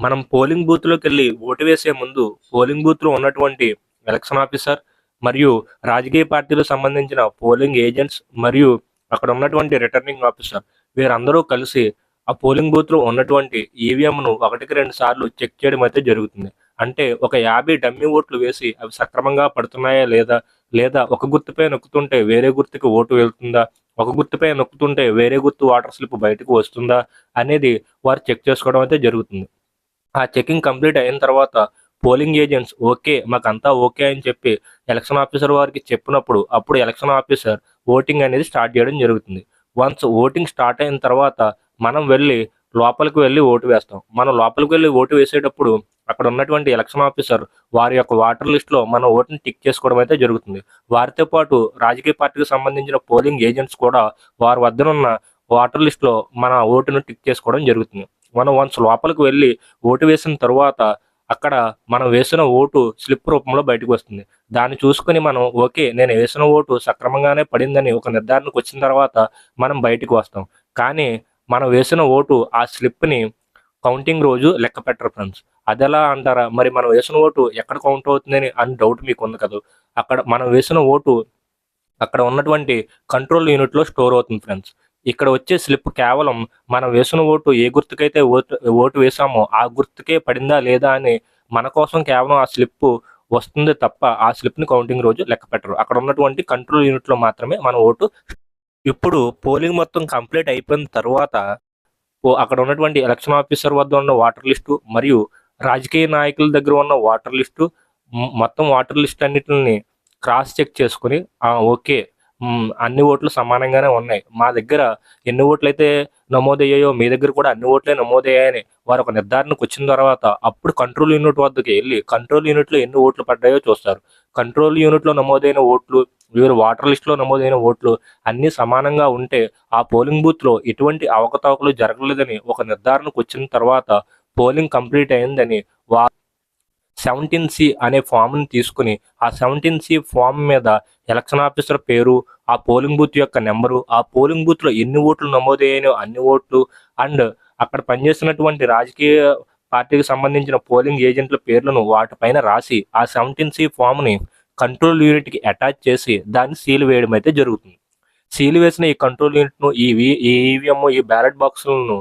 మనం పోలింగ్ బూత్‌లోకి వెళ్ళి ఓటు వేసే ముందు పోలింగ్ బూత్‌లో ఉన్నటువంటి ఎలక్షన్ ఆఫీసర్ మరియు రాజకీయ పార్టీలకు సంబంధించిన పోలింగ్ ఏజెంట్స్ మరియు అక్కడ ఉన్నటువంటి రిటర్నింగ్ ఆఫీసర్ వీరందరూ కలిసి ఆ పోలింగ్ బూత్‌లో ఉన్నటువంటి ఈవీఎంను ఒకటికి రెండు సార్లు చెక్ చేయడం అయితే జరుగుతుంది. అంటే ఒక 50 డమ్మీ ఓట్లు వేసి అవి సక్రమంగా పడుతున్నాయా లేదా? లేదా ఒక గుర్తుపై నొక్కుతుంటే వేరే గుర్తుకి ఓటు వెళ్తుందా? ఒక గుర్తుపై నొక్కుతుంటే వేరే గుర్తు వాటర్ స్లిప్ బయటకు వస్తుందా? అనేది వారు చెక్ చేసుకోవడం అయితే జరుగుతుంది. ఆ చెకింగ్ కంప్లీట్ అయిన తర్వాత పోలింగ్ ఏజెంట్స్ ఓకే. మాకంతా ఓకే అని చెప్పి ఎలక్షన్ ఆఫీసర్ వారికి చెప్పినప్పుడు అప్పుడు ఎలక్షన్ ఆఫీసర్ ఓటింగ్ అనేది స్టార్ట్ చేయడం జరుగుతుంది. వన్స్ ఓటింగ్ స్టార్ట్ అయిన తర్వాత మనం వెళ్ళి లోపలికి వెళ్ళి ఓటు వేస్తాం. మనం లోపలికి వెళ్ళి ఓటు వేసేటప్పుడు అక్కడ ఉన్నటువంటి ఎలక్షన్ ఆఫీసర్ వారి యొక్క ఓటర్ లిస్ట్‌లో మన ఓటుని టిక్ చేసుకోవడం అయితే జరుగుతుంది. వారితో పాటు రాజకీయ పార్టీకి సంబంధించిన పోలింగ్ ఏజెంట్స్ కూడా వారి వద్దనున్న ఓటర్ లిస్ట్‌లో మన ఓటును టిక్ చేసుకోవడం జరుగుతుంది. మనం వన్స్ లోపలికి వెళ్ళి ఓటు వేసిన తర్వాత అక్కడ మనం వేసిన ఓటు స్లిప్ రూపంలో బయటకు వస్తుంది. దాన్ని చూసుకొని మనం ఓకే. నేను వేసిన ఓటు సక్రమంగానే పడిందని ఒక నిర్ధారణకు వచ్చిన తర్వాత మనం బయటికి వస్తాం. కానీ మనం వేసిన ఓటు ఆ స్లిప్‌ని కౌంటింగ్ రోజు లెక్క పెట్టరు ఫ్రెండ్స్. అదెలా అంటారా? మరి మనం వేసిన ఓటు ఎక్కడ కౌంట్ అవుతుందని అని డౌట్ మీకు ఉంది కదా అక్కడ మనం వేసిన ఓటు అక్కడ ఉన్నటువంటి కంట్రోల్ యూనిట్‌లో స్టోర్ అవుతుంది ఫ్రెండ్స్. ఇక్కడ వచ్చే స్లిప్ కేవలం మనం వేసిన ఓటు ఏ గుర్తుకైతే ఓటు ఓటు వేసామో ఆ గుర్తుకే పడిందా లేదా అని మన కోసం కేవలం ఆ స్లిప్ వస్తుంది తప్ప ఆ స్లిప్‌ని కౌంటింగ్ రోజు లెక్క పెట్టరు. అక్కడ ఉన్నటువంటి కంట్రోల్ యూనిట్‌లో మాత్రమే మన ఓటు ఇప్పుడు పోలింగ్ మొత్తం కంప్లీట్ అయిపోయిన తర్వాత ఓ అక్కడ ఉన్నటువంటి ఎలక్షన్ ఆఫీసర్ వద్ద ఉన్న వాటర్ లిస్టు మరియు రాజకీయ నాయకుల దగ్గర ఉన్న వాటర్ లిస్టు మొత్తం వాటర్ లిస్ట్ అన్నిటిని క్రాస్ చెక్ చేసుకొని ఓకే. అన్ని ఓట్లు సమానంగానే ఉన్నాయి. మా దగ్గర ఎన్ని ఓట్లయితే నమోదయ్యాయో మీ దగ్గర కూడా అన్ని ఓట్లే నమోదయ్యాయని వారు ఒక నిర్ధారణకు వచ్చిన తర్వాత అప్పుడు కంట్రోల్ యూనిట్ వద్దకు వెళ్ళి కంట్రోల్ యూనిట్‌లో ఎన్ని ఓట్లు పడ్డాయో చూస్తారు. కంట్రోల్ యూనిట్‌లో నమోదైన ఓట్లు, వీరు ఓటర్ లిస్ట్‌లో నమోదైన ఓట్లు అన్నీ సమానంగా ఉంటే ఆ పోలింగ్ బూత్‌లో ఎటువంటి అవకతవకలు జరగలేదని ఒక నిర్ధారణకు వచ్చిన తర్వాత పోలింగ్ కంప్లీట్ అయిందని సెవెంటీన్ సి అనే ఫామ్ను తీసుకొని ఆ సెవెంటీన్సీ ఫామ్ మీద ఎలక్షన్ ఆఫీసర్ పేరు, ఆ పోలింగ్ బూత్ యొక్క నెంబరు ఆ పోలింగ్ బూత్‌లో ఎన్ని ఓట్లు నమోదయ్యాయో అన్ని ఓట్లు అండ్ అక్కడ పనిచేస్తున్నటువంటి రాజకీయ పార్టీకి సంబంధించిన పోలింగ్ ఏజెంట్ల పేర్లను వాటిపైన రాసి ఆ సెవెంటీన్సీ ఫామ్ని కంట్రోల్ యూనిట్‌కి అటాచ్ చేసి దాన్ని సీల్ వేయడం అయితే జరుగుతుంది. సీల్ వేసిన ఈ కంట్రోల్ యూనిట్‌ను ఈ ఈ ఈవీఎం, ఈ బ్యాలెట్ బాక్సులను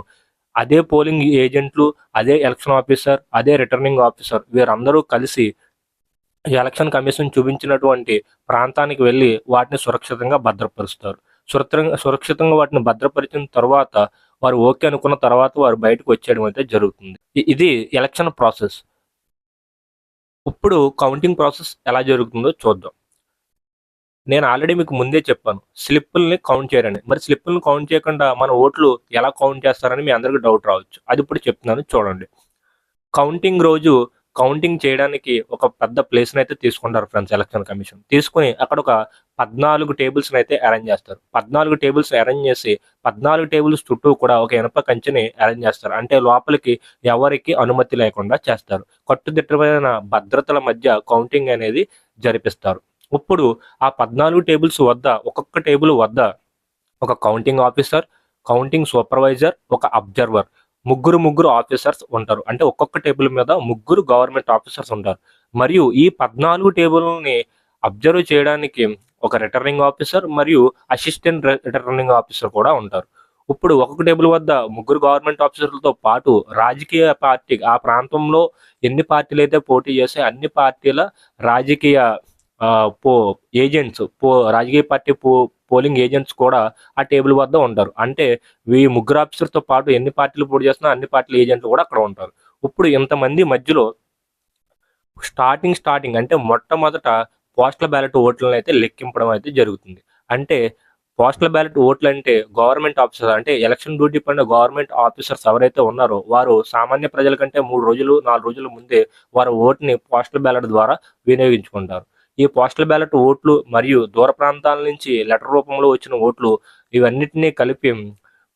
అదే పోలింగ్ ఏజెంట్లు, అదే ఎలక్షన్ ఆఫీసర్, అదే రిటర్నింగ్ ఆఫీసర్ వీరందరూ కలిసి ఎలక్షన్ కమిషన్ చూపించినటువంటి ప్రాంతానికి వెళ్ళి వాటిని సురక్షితంగా భద్రపరుస్తారు. సురక్షితంగా సురక్షితంగా వాటిని భద్రపరిచిన తర్వాత వారు ఓకే అనుకున్న తర్వాత వారు బయటకు వచ్చేయడం అయితే జరుగుతుంది. ఇది ఎలక్షన్ ప్రాసెస్. ఇప్పుడు కౌంటింగ్ ప్రాసెస్ ఎలా జరుగుతుందో చూద్దాం. నేను ఆల్రెడీ మీకు ముందే చెప్పాను. స్లిప్పుల్ని కౌంట్ చేయరని. మరి స్లిప్పుల్ని కౌంట్ చేయకుండా మన ఓట్లు ఎలా కౌంట్ చేస్తారని మీ అందరికి డౌట్ రావచ్చు. అది ఇప్పుడు చెప్తున్నాను చూడండి. కౌంటింగ్ రోజు కౌంటింగ్ చేయడానికి ఒక పెద్ద ప్లేస్‌ని అయితే తీసుకుంటారు ఫ్రెండ్స్ ఎలక్షన్ కమిషన్. తీసుకొని అక్కడ ఒక 14 టేబుల్స్‌ని అయితే అరేంజ్ చేస్తారు. 14 టేబుల్స్ అరేంజ్ చేసి 14 టేబుల్స్ చుట్టూ కూడా ఒక ఇనప కంచెని అరేంజ్ చేస్తారు. అంటే లోపలికి ఎవరికి అనుమతి లేకుండా చేస్తారు. కట్టుదిట్టమైన భద్రతల మధ్య కౌంటింగ్ అనేది జరిపిస్తారు. ఇప్పుడు ఆ 14 టేబుల్స్ వద్ద ఒక్కొక్క టేబుల్ వద్ద ఒక కౌంటింగ్ ఆఫీసర్, కౌంటింగ్ సూపర్వైజర్, ఒక అబ్జర్వర్ ముగ్గురు ముగ్గురు ఆఫీసర్స్ ఉంటారు. అంటే ఒక్కొక్క టేబుల్ మీద ముగ్గురు గవర్నమెంట్ ఆఫీసర్స్ ఉంటారు. మరియు ఈ 14 టేబుల్‌ని అబ్జర్వ్ చేయడానికి ఒక రిటర్నింగ్ ఆఫీసర్ మరియు అసిస్టెంట్ రిటర్నింగ్ ఆఫీసర్ కూడా ఉంటారు. ఇప్పుడు ఒక్కొక్క టేబుల్ వద్ద ముగ్గురు గవర్నమెంట్ ఆఫీసర్లతో పాటు రాజకీయ పార్టీ ఆ ప్రాంతంలో ఎన్ని పార్టీలు అయితే పోటీ చేసే అన్ని పార్టీల రాజకీయ పో ఏజెంట్స్ పో రాజకీయ పార్టీ పో పోలింగ్ ఏజెంట్స్ కూడా ఆ టేబుల్ వద్ద ఉంటారు. అంటే ఈ ముగ్గురు ఆఫీసర్‌తో పాటు ఎన్ని పార్టీలు పోటీ చేస్తున్నా అన్ని పార్టీల ఏజెంట్లు కూడా అక్కడ ఉంటారు. ఇప్పుడు ఇంతమంది మధ్యలో స్టార్టింగ్, స్టార్టింగ్ అంటే మొట్టమొదట పోస్టల్ బ్యాలెట్ ఓట్లనైతే లెక్కింపడం అయితే జరుగుతుంది. అంటే పోస్టల్ బ్యాలెట్ ఓట్లంటే గవర్నమెంట్ ఆఫీసర్ అంటే ఎలక్షన్ డ్యూటీ పడిన గవర్నమెంట్ ఆఫీసర్స్ ఎవరైతే ఉన్నారో వారు సామాన్య ప్రజల కంటే మూడు రోజులు, నాలుగు రోజుల ముందే వారి ఓటుని పోస్టల్ బ్యాలెట్ ద్వారా వినియోగించుకుంటారు. ఈ పోస్టల్ బ్యాలెట్ ఓట్లు మరియు దూర ప్రాంతాల నుంచి లెటర్ రూపంలో వచ్చిన ఓట్లు ఇవన్నిటిని కలిపి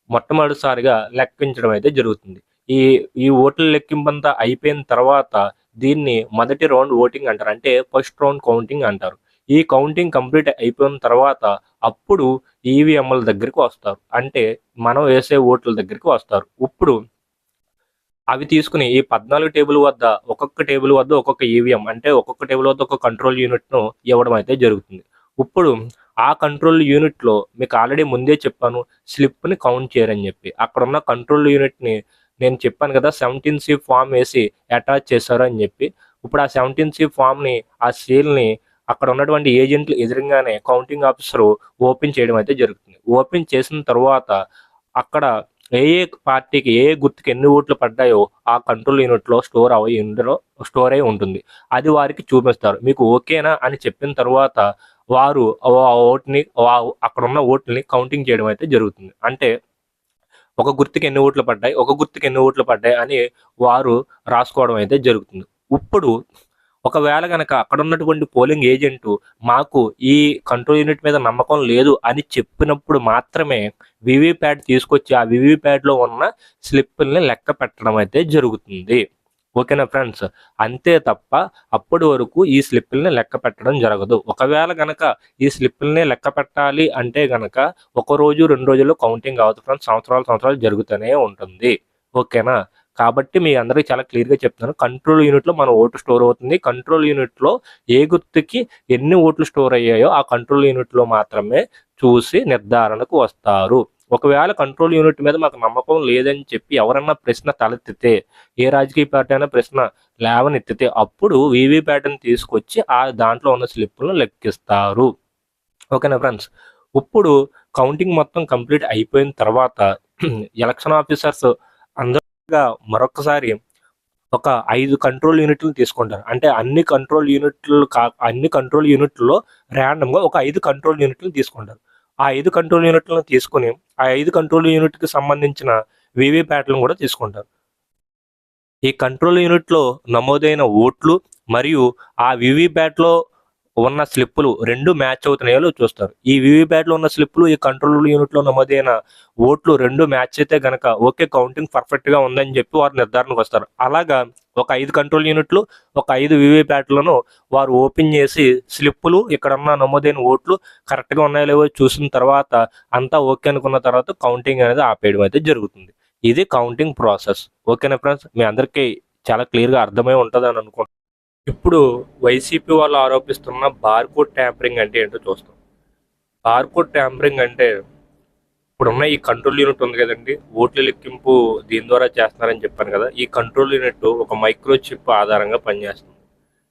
మొట్టమొదటిసారిగా లెక్కించడం అయితే జరుగుతుంది. ఈ ఈ ఓట్ల లెక్కింపంతా అయిపోయిన తర్వాత దీన్ని మొదటి రౌండ్ ఓటింగ్ అంటారు. అంటే ఫస్ట్ రౌండ్ కౌంటింగ్ అంటారు. ఈ కౌంటింగ్ కంప్లీట్ అయిపోయిన తర్వాత అప్పుడు ఈవీఎంల దగ్గరికి వస్తారు. అంటే మనం వేసే ఓట్ల దగ్గరికి వస్తారు. ఇప్పుడు అవి తీసుకుని ఈ పద్నాలుగు టేబుల్ వద్ద ఒక్కొక్క టేబుల్ వద్ద ఒక్కొక్క ఈవీఎం అంటే ఒక్కొక్క టేబుల్ వద్ద ఒక కంట్రోల్ యూనిట్ను ఇవ్వడం అయితే జరుగుతుంది. ఇప్పుడు ఆ కంట్రోల్ యూనిట్లో మీకు ఆల్రెడీ ముందే చెప్పాను స్లిప్ని కౌంట్ చేయరని చెప్పి. అక్కడ ఉన్న కంట్రోల్ యూనిట్ని నేను చెప్పాను కదా సెవెంటీన్ సి ఫామ్ వేసి అటాచ్ చేశారు అని చెప్పి. ఇప్పుడు ఆ సెవెంటీన్ సి ఫామ్ని ఆ సీల్ని అక్కడ ఉన్నటువంటి ఏజెంట్లు ఎదురుగానే కౌంటింగ్ ఆఫీసర్ ఓపెన్ చేయడం అయితే జరుగుతుంది. ఓపెన్ చేసిన తర్వాత అక్కడ ఏ ఏ పార్టీకి ఏ గుర్తుకి ఎన్ని ఓట్లు పడ్డాయో ఆ కంట్రోల్ యూనిట్లో స్టోర్ అవి ఇందులో స్టోర్ అయి ఉంటుంది. అది వారికి చూపిస్తారు. మీకు ఓకేనా అని చెప్పిన తర్వాత వారు ఆ ఓట్ని అక్కడ ఉన్న ఓట్లని కౌంటింగ్ చేయడం అయితే జరుగుతుంది. అంటే ఒక గుర్తుకి ఎన్ని ఓట్లు పడ్డాయి ఒక గుర్తుకి ఎన్ని ఓట్లు పడ్డాయి అని వారు రాసుకోవడం అయితే జరుగుతుంది. ఇప్పుడు ఒకవేళ కనుక అక్కడ ఉన్నటువంటి పోలింగ్ ఏజెంట్ మాకు ఈ కంట్రోల్ యూనిట్ మీద నమ్మకం లేదు అని చెప్పినప్పుడు మాత్రమే వివిప్యాట్ తీసుకొచ్చి ఆ వివిప్యాట్లో ఉన్న స్లిప్పుల్ని లెక్క పెట్టడం అయితే జరుగుతుంది. ఓకేనా ఫ్రెండ్స్? అంతే తప్ప అప్పటి వరకు ఈ స్లిప్పుల్ని లెక్క పెట్టడం జరగదు. ఒకవేళ గనక ఈ స్లిప్పుల్ని లెక్క పెట్టాలి అంటే గనక ఒక రోజు రెండు రోజుల్లో కౌంటింగ్ అవుతుంది ఫ్రెండ్స్. సంవత్సరాలు సంవత్సరాలు జరుగుతూనే ఉంటుంది. ఓకేనా? కాబట్టి మీ అందరికీ చాలా క్లియర్గా చెప్తున్నాను. కంట్రోల్ యూనిట్లో మన ఓటు స్టోర్ అవుతుంది. కంట్రోల్ యూనిట్లో ఏ గుర్తుకి ఎన్ని ఓట్లు స్టోర్ అయ్యాయో ఆ కంట్రోల్ యూనిట్లో మాత్రమే చూసి నిర్ధారణకు వస్తారు. ఒకవేళ కంట్రోల్ యూనిట్ మీద మాకు నమ్మకం లేదని చెప్పి ఎవరన్నా ప్రశ్న తలెత్తితే ఏ రాజకీయ పార్టీ అయినా ప్రశ్న లేవనెత్తితే అప్పుడు వీవీప్యాట్ని తీసుకొచ్చి ఆ దాంట్లో ఉన్న స్లిప్పులను లెక్కిస్తారు. ఓకేనా ఫ్రెండ్స్? ఇప్పుడు కౌంటింగ్ మొత్తం కంప్లీట్ అయిపోయిన తర్వాత ఎలక్షన్ ఆఫీసర్స్ గా మరొకసారి ఒక ఐదు కంట్రోల్ యూనిట్లు తీసుకుంటారు. అంటే అన్ని కంట్రోల్ యూనిట్లు కా అన్ని కంట్రోల్ యూనిట్లలో ర్యాండమ్గా ఒక ఐదు కంట్రోల్ యూనిట్లు తీసుకుంటారు. ఆ ఐదు కంట్రోల్ యూనిట్లను తీసుకుని ఆ ఐదు కంట్రోల్ యూనిట్కి సంబంధించిన వీవీప్యాట్లను కూడా తీసుకుంటారు. ఈ కంట్రోల్ యూనిట్లో నమోదైన ఓట్లు మరియు ఆ వీవీప్యాట్లో ఉన్న స్లిప్పులు రెండు మ్యాచ్ అవుతున్నాయో చూస్తారు. ఈ వీవీప్యాట్లో ఉన్న స్లిప్పులు ఈ కంట్రోల్ యూనిట్లో నమోదైన ఓట్లు రెండు మ్యాచ్ అయితే గనక ఓకే కౌంటింగ్ పర్ఫెక్ట్గా ఉందని చెప్పి వారు నిర్ధారణకు వస్తారు. అలాగా ఒక ఐదు కంట్రోల్ యూనిట్లు ఒక ఐదు వీవీప్యాట్లను వారు ఓపెన్ చేసి స్లిప్పులు ఇక్కడ ఉన్న నమోదైన ఓట్లు కరెక్ట్గా ఉన్నాయో లేవో చూసిన తర్వాత అంతా ఓకే అనుకున్న తర్వాత కౌంటింగ్ అనేది ఆపేయడం అయితే జరుగుతుంది. ఇది కౌంటింగ్ ప్రాసెస్. ఓకేనా ఫ్రెండ్స్? మీ అందరికీ చాలా క్లియర్గా అర్థమై ఉంటుంది అని అనుకుంటున్నాను. ఇప్పుడు వైసీపీ వాళ్ళు ఆరోపిస్తున్న బార్కోడ్ ట్యాంపరింగ్ అంటే ఏంటో చూస్తాం. బార్కోడ్ ట్యాంపరింగ్ అంటే ఇప్పుడున్న ఈ కంట్రోల్ యూనిట్ ఉంది కదండి ఓట్ల లెక్కింపు దీని ద్వారా చేస్తున్నారని చెప్పాను కదా ఈ కంట్రోల్ యూనిట్ ఒక మైక్రో చిప్ ఆధారంగా పనిచేస్తుంది.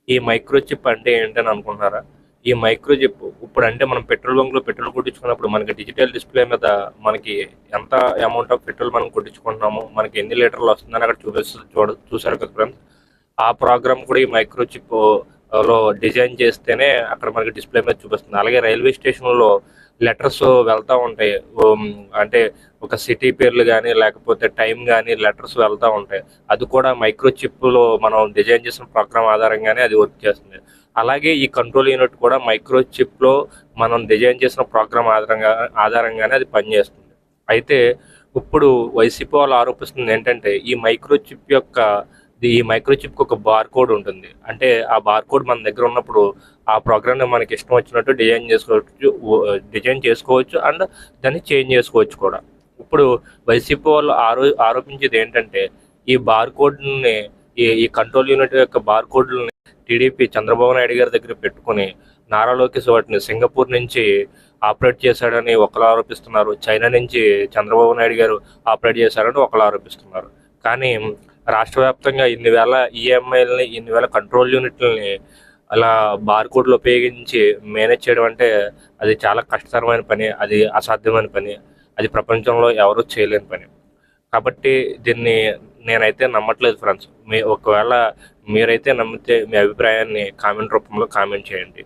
ఈ మైక్రో చిప్ అంటే ఏంటని అనుకుంటున్నారా? ఈ మైక్రో చిప్ ఇప్పుడు అంటే మనం పెట్రోల్ బంక్లో పెట్రోల్ కొట్టించుకున్నప్పుడు మనకి డిజిటల్ డిస్ప్లే మీద మనకి ఎంత అమౌంట్ ఆఫ్ పెట్రోల్ మనం కొట్టించుకుంటున్నాము మనకి ఎన్ని లీటర్లు వస్తుందని అక్కడ చూపిస్తుంది చూడ చూసారు కదా ఫ్రెండ్స్. ఆ ప్రోగ్రామ్ కూడా ఈ మైక్రో చిప్లో డిజైన్ చేస్తేనే అక్కడ మనకి డిస్ప్లే మీద చూపిస్తుంది. అలాగే రైల్వే స్టేషన్లో లెటర్స్ వెళ్తూ ఉంటాయి. అంటే ఒక సిటీ పేర్లు కానీ లేకపోతే టైం కానీ లెటర్స్ వెళ్తూ ఉంటాయి. అది కూడా మైక్రో చిప్లో మనం డిజైన్ చేసిన ప్రోగ్రామ్ ఆధారంగానే అది వర్క్ చేస్తుంది. అలాగే ఈ కంట్రోల్ యూనిట్ కూడా మైక్రో చిప్లో మనం డిజైన్ చేసిన ప్రోగ్రామ్ ఆధారంగా ఆధారంగానే అది పనిచేస్తుంది. అయితే ఇప్పుడు వైసీపీ వాళ్ళు ఆరోపిస్తుంది ఏంటంటే ఈ మైక్రో చిప్ యొక్క ఈ మైక్రో చిప్ ఒక బార్ కోడ్ ఉంటుంది. అంటే ఆ బార్ కోడ్ మన దగ్గర ఉన్నప్పుడు ఆ ప్రోగ్రామ్ మనకి ఇష్టం వచ్చినట్టు డిజైన్ చేసుకోవచ్చు డిజైన్ చేసుకోవచ్చు అండ్ దాన్ని చేంజ్ చేసుకోవచ్చు కూడా. ఇప్పుడు వైసీపీ వాళ్ళు ఆరో ఆరోపించేది ఏంటంటే ఈ బార్ కోడ్ని ఈ ఈ కంట్రోల్ యూనిట్ యొక్క బార్ కోడ్లని టీడీపీ చంద్రబాబు నాయుడు గారి దగ్గర పెట్టుకుని నారా లోకేష్ వాటిని సింగపూర్ నుంచి ఆపరేట్ చేశాడని ఒకరు ఆరోపిస్తున్నారు. చైనా నుంచి చంద్రబాబు నాయుడు గారు ఆపరేట్ చేశారని ఒకరు ఆరోపిస్తున్నారు. కానీ రాష్ట్ర వ్యాప్తంగా ఇన్ని వేల ఈఎంఐలని ఇన్ని వేల కంట్రోల్ యూనిట్లని అలా బార్కోడ్లు ఉపయోగించి మేనేజ్ చేయడం అంటే అది చాలా కష్టతరమైన పని అది అసాధ్యమైన పని అది ప్రపంచంలో ఎవరూ చేయలేని పని. కాబట్టి దీన్ని నేనైతే నమ్మట్లేదు ఫ్రెండ్స్. మీ ఒకవేళ మీరైతే నమ్మితే మీ అభిప్రాయాన్ని కామెంట్ రూపంలో కామెంట్ చేయండి.